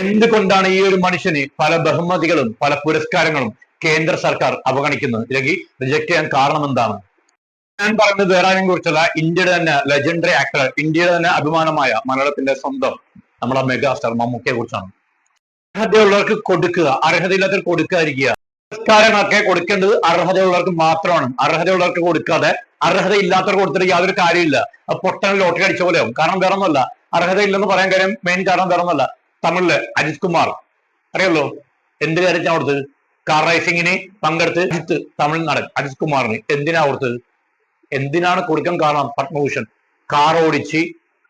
എന്തുകൊണ്ടാണ് ഈ ഒരു മനുഷ്യന് പല ബഹുമതികളും പല പുരസ്കാരങ്ങളും കേന്ദ്ര സർക്കാർ അവഗണിക്കുന്നത്? അല്ലെങ്കിൽ റിജക്ട് ചെയ്യാൻ കാരണം എന്താണ്? ഞാൻ പറയുന്നത് വേറെ ആരെയും കുറിച്ചല്ല. ഇന്ത്യയുടെ തന്നെ ലെജൻഡറി ആക്ടർ ഇന്ത്യയുടെ തന്നെ അഭിമാനമായ മലയാളത്തിന്റെ സ്വന്തം നമ്മുടെ മെഗാസ്റ്റാർ മമ്മൂക്കയെ കുറിച്ചാണ്. അർഹതയുള്ളവർക്ക് കൊടുക്കുക. അർഹതയില്ലാത്തവർ കൊടുക്കാതിരിക്കുക. പുരസ്കാരങ്ങളൊക്കെ കൊടുക്കേണ്ടത് അർഹതയുള്ളവർക്ക് മാത്രമാണ്. അർഹതയുള്ളവർക്ക് കൊടുക്കാതെ അർഹതയില്ലാത്തവർക്ക് കൊടുത്തിട്ട് യാതൊരു കാര്യമില്ല പൊട്ടൻ ലോട്ടറി അടിച്ച പോലെയാവും കാരണം വേറെ ഒന്നുമല്ല അർഹതയില്ലെന്ന് പറയാൻ കാര്യം മെയിൻ കാരണം വേറെ ഒന്നുമല്ല തമിഴിൽ അജിത് കുമാർ. അറിയാലോ? എന്ത് കാര്യത്തിനാ കൊടുത്തത്? കാർ റേസിംഗിന് പങ്കെടുത്ത് അജിത്ത് തമിഴ് നടൻ അജിത് കുമാറിന് എന്തിനാ കൊടുത്തത്? എന്തിനാണ് കൊടുക്കാൻ കാരണം പത്മഭൂഷൺ? കാർ ഓടിച്ച്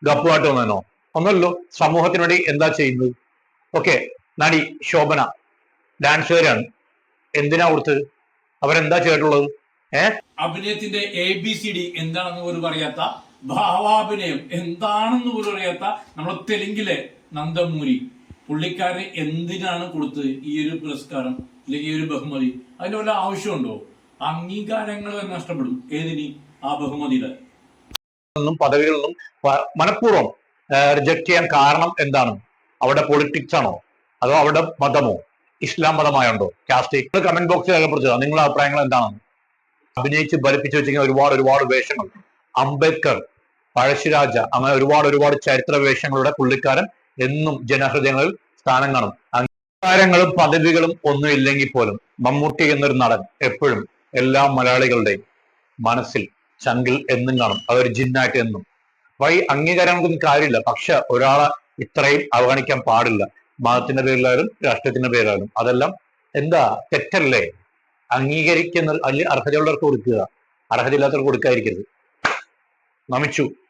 ഗപ്പുമായിട്ട് വന്നോ ഒന്നല്ലോ സമൂഹത്തിന് വേണ്ടി എന്താ ചെയ്യുന്നത്? ഓക്കെ നടി ശോഭന ഡാൻസുകാരാണ് എന്തിനാ കൊടുത്തത്? അവരെന്താ ചെയ്തിട്ടുള്ളത്? അഭിനയത്തിന്റെ എ ബി സി ഡി എന്താണെന്ന് പോലും അറിയാത്ത ഭാവാഭിനയം. എന്താണെന്ന് പോലും അറിയാത്ത നമ്മുടെ തെലുങ്കിലെ നന്ദമൂരി. പുള്ളിക്കാരന് എന്തിനാണ് കൊടുത്തത് ഈ ഒരു പുരസ്കാരം അല്ലെങ്കിൽ ഈ ഒരു ബഹുമതി? അതിന് വല്ല ആവശ്യമുണ്ടോ? അംഗീകാരങ്ങൾ നഷ്ടപ്പെടും. ഏതിനി? ആ ബഹുമതിയുടെ. നിന്നും പദവികളിൽ നിന്നും മനഃപൂർവം റിജക്ട് ചെയ്യാൻ കാരണം എന്താണ്? അവിടെ പൊളിറ്റിക്സ് ആണോ? അതോ അവിടെ മതമോ? ഇസ്ലാം മതമായുണ്ടോ? കാസ്റ്റിക് കമന്റ് ബോക്സിൽ രേഖപ്പെടുത്തുക. നിങ്ങളുടെ അഭിപ്രായങ്ങൾ എന്താണ്? അഭിനയിച്ച് ബലിപ്പിച്ചു വെച്ചിരിക്കുന്ന ഒരുപാട് ഒരുപാട് വേഷങ്ങൾ. അംബേദ്കർ പഴശ്ശിരാജ അങ്ങനെ ഒരുപാട് ഒരുപാട് ചരിത്ര വേഷങ്ങളുടെ പുള്ളിക്കാരൻ എന്നും ജനഹൃദയങ്ങളിൽ സ്ഥാനം കാണും. അംഗീകാരങ്ങളും പദവികളും ഒന്നും ഇല്ലെങ്കിൽ പോലും മമ്മൂട്ടി എന്നൊരു നടൻ എപ്പോഴും എല്ലാ മലയാളികളുടെയും മനസ്സിൽ ചങ്കിൽ എന്നും കാണും. അതൊരു ജിന്നായിട്ട് എന്നും. അപ്പൊ ഈ അംഗീകാരങ്ങൾക്കൊന്നും കാര്യമില്ല. പക്ഷെ ഒരാളെ ഇത്രയും അവഗണിക്കാൻ പാടില്ല. മതത്തിന്റെ പേരിലായാലും രാഷ്ട്രീയത്തിന്റെ പേരിലായാലും അതെല്ലാം എന്താ തെറ്റല്ലേ? അംഗീകരിക്കുന്ന അല്ലെങ്കിൽ അർഹതയുള്ളവർക്ക് കൊടുക്കുക. അർഹതയില്ലാത്തവർക്ക് കൊടുക്കാതിരിക്കരുത്. നമിച്ചു.